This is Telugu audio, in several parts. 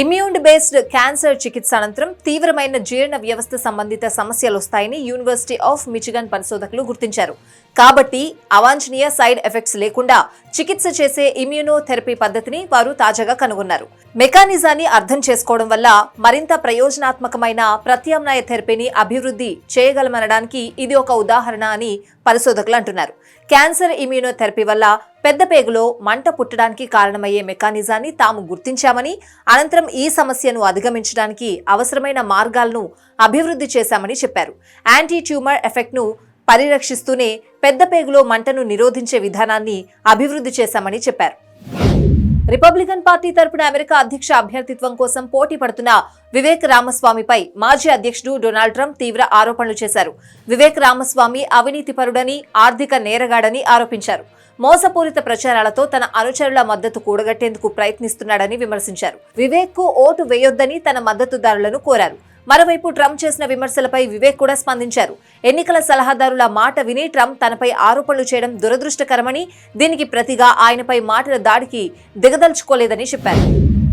ఇమ్యూన్ బేస్డ్ క్యాన్సర్ చికిత్స అనంతరం తీవ్రమైన జీర్ణ వ్యవస్థ సంబంధిత సమస్యలు వస్తాయని యూనివర్సిటీ ఆఫ్ మిచిగన్ పరిశోధకులు గుర్తించారు. కాబట్టి అవాంఛనీయ సైడ్ ఎఫెక్ట్స్ లేకుండా చికిత్స చేసే ఇమ్యూనోథెరపీ పద్ధతిని వారు తాజాగా కనుగొన్నారు. మెకానిజాన్ని అర్థం చేసుకోవడం వల్ల మరింత ప్రయోజనాత్మకమైన ప్రత్యామ్నాయ థెరపీని అభివృద్ధి చేయగలమనడానికి ఇది ఒక ఉదాహరణ అని పరిశోధకులు అంటున్నారు. క్యాన్సర్ ఇమ్యూనోథెరపీ వల్ల పెద్ద పేగులో మంట పుట్టడానికి కారణమయ్యే మెకానిజాన్ని తాము గుర్తించామని అనంతరం ఈ సమస్యను అధిగమించడానికి అవసరమైన మార్గాలను అభివృద్ధి చేశామని చెప్పారు. యాంటీ ట్యూమర్ ఎఫెక్ట్ను పరిరక్షిస్తూనే పెద్దపేగులో మంటను నిరోధించే విధానాన్ని అభివృద్ధి చేశామని చెప్పారు. రిపబ్లికన్ పార్టీ తరపున అమెరికా అధ్యక్ష అభ్యర్థిత్వం కోసం పోటీ పడుతున్న వివేక్ రామస్వామిపై మాజీ అధ్యక్షుడు డొనాల్డ్ ట్రంప్ తీవ్ర ఆరోపణలు చేశారు. వివేక్ రామస్వామి అవినీతిపరుడని ఆర్థిక నేరగాడని ఆరోపించారు. మోసపూరిత ప్రచారాలతో తన అనుచరుల మద్దతు కూడగట్టేందుకు ప్రయత్నిస్తున్నాడని విమర్శించారు. వివేక్కు ఓటు వేయొద్దని తన మద్దతుదారులను కోరారు. మరోవైపు ట్రంప్ చేసిన విమర్శలపై వివేక్ కూడా స్పందించారు. ఎన్నికల సలహాదారుల మాట విని ట్రంప్ తనపై ఆరోపణలు చేయడం దురదృష్టకరమని దీనికి ప్రతిగా ఆయనపై మాటల దాడికి దిగదలుచుకోలేదని చెప్పారు.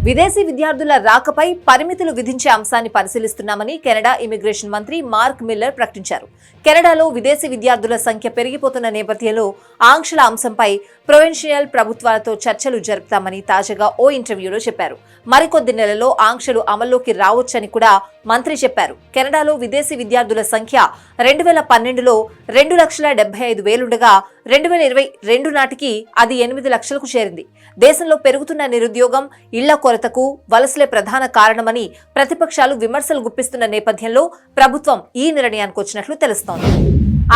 విదేశీ విద్యార్థుల రాకపై పరిమితులు విధించే అంశాన్ని పరిశీలిస్తున్నామని కెనడా ఇమిగ్రేషన్ మంత్రి మార్క్ మిల్లర్ ప్రకటించారు. కెనడాలో విదేశీ విద్యార్థుల సంఖ్య పెరిగిపోతున్న నేపథ్యంలో ఆంక్షల అంశంపై ప్రొవిన్షియల్ ప్రభుత్వాలతో చర్చలు జరుపుతామని తాజాగా ఓ ఇంటర్వ్యూలో చెప్పారు. మరికొద్ది నెలలో ఆంక్షలు అమల్లోకి రావచ్చని కూడా మంత్రి చెప్పారు. కెనడాలో విదేశీ విద్యార్థుల సంఖ్య రెండు వేల పన్నెండులో రెండు లక్షల డెబ్బై ఐదు వేలుండగా రెండు వేల ఇరవై రెండు నాటికి అది ఎనిమిది లక్షలకు చేరింది. దేశంలో పెరుగుతున్న నిరుద్యోగం ఇళ్ళ కొరతకు వలసలే ప్రధాన కారణమని ప్రతిపక్షాలు విమర్శలు గుప్పిస్తున్న నేపథ్యంలో ప్రభుత్వం ఈ నిర్ణయానికి వచ్చినట్లు తెలుస్తోంది.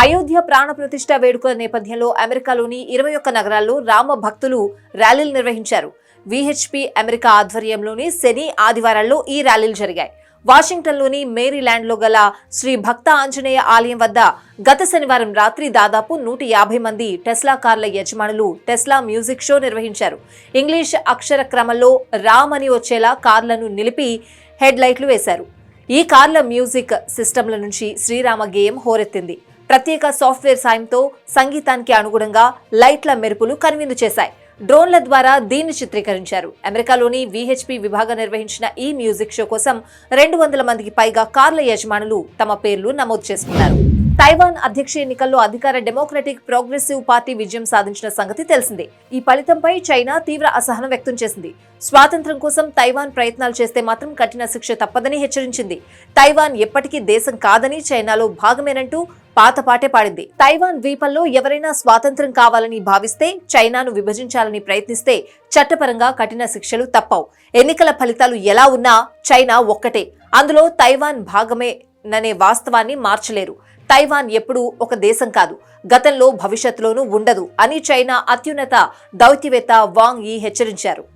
అయోధ్య ప్రాణ ప్రతిష్ట వేడుకల నేపథ్యంలో అమెరికాలోని ఇరవై ఒక్క నగరాల్లో రామ భక్తులు ర్యాలీలు నిర్వహించారు. విహెచ్పి అమెరికా ఆధ్వర్యంలోని శని ఆదివారాల్లో ఈ ర్యాలీలు జరిగాయి. వాషింగ్టన్లోని మేరీల్యాండ్లో గల శ్రీ భక్త ఆంజనేయ ఆలయం వద్ద గత శనివారం రాత్రి దాదాపు నూట యాభై మంది టెస్లా కార్ల యజమానులు టెస్లా మ్యూజిక్ షో నిర్వహించారు. ఇంగ్లీష్ అక్షర క్రమంలో రామ్ అని వచ్చేలా కార్లను నిలిపి హెడ్ లైట్లు వేశారు. ఈ కార్ల మ్యూజిక్ సిస్టంల నుంచి శ్రీరామ గేయం హోరెత్తింది. ప్రత్యేక సాఫ్ట్వేర్ సాయంతో సంగీతానికి అనుగుణంగా లైట్ల మెరుపులు కనువిందు చేశాయి. డ్రోన్ల ద్వారా దీన్ని చిత్రీకరించారు. అమెరికాలోని విహెచ్పి విభాగం నిర్వహించిన ఈ మ్యూజిక్ షో కోసం రెండు వందల మందికి పైగా కార్ల యజమానులు తమ పేర్లు నమోదు చేసుకున్నారు. తైవాన్ అధ్యక్ష ఎన్నికల్లో అధికార డెమోక్రటిక్ ప్రోగ్రెసివ్ పార్టీ విజయం సాధించిన సంగతి తెలిసిందే. ఈ ఫలితంపై చైనా తీవ్ర అసహనం వ్యక్తం చేసింది. స్వాతంత్ర్యం కోసం తైవాన్ ప్రయత్నాలు చేస్తే మాత్రం కఠిన శిక్ష తప్పదని హెచ్చరించింది. తైవాన్ ఎప్పటికీ దేశం కాదని చైనాలో భాగమేనంటూ పాత పాటే పాడింది. తైవాన్ ద్వీపంలో ఎవరైనా స్వాతంత్ర్యం కావాలని భావిస్తే చైనాను విభజించాలని ప్రయత్నిస్తే చట్టపరంగా కఠిన శిక్షలు తప్పవు. ఎన్నికల ఫలితాలు ఎలా ఉన్నా చైనా ఒక్కటే. అందులో తైవాన్ భాగమే ననే వాస్తవాన్ని మార్చలేరు. తైవాన్ ఎప్పుడూ ఒక దేశం కాదు. గతంలో భవిష్యత్తులోనూ ఉండదు అని చైనా అత్యున్నత దౌత్యవేత్త వాంగ్ ఈ హెచ్చరించారు.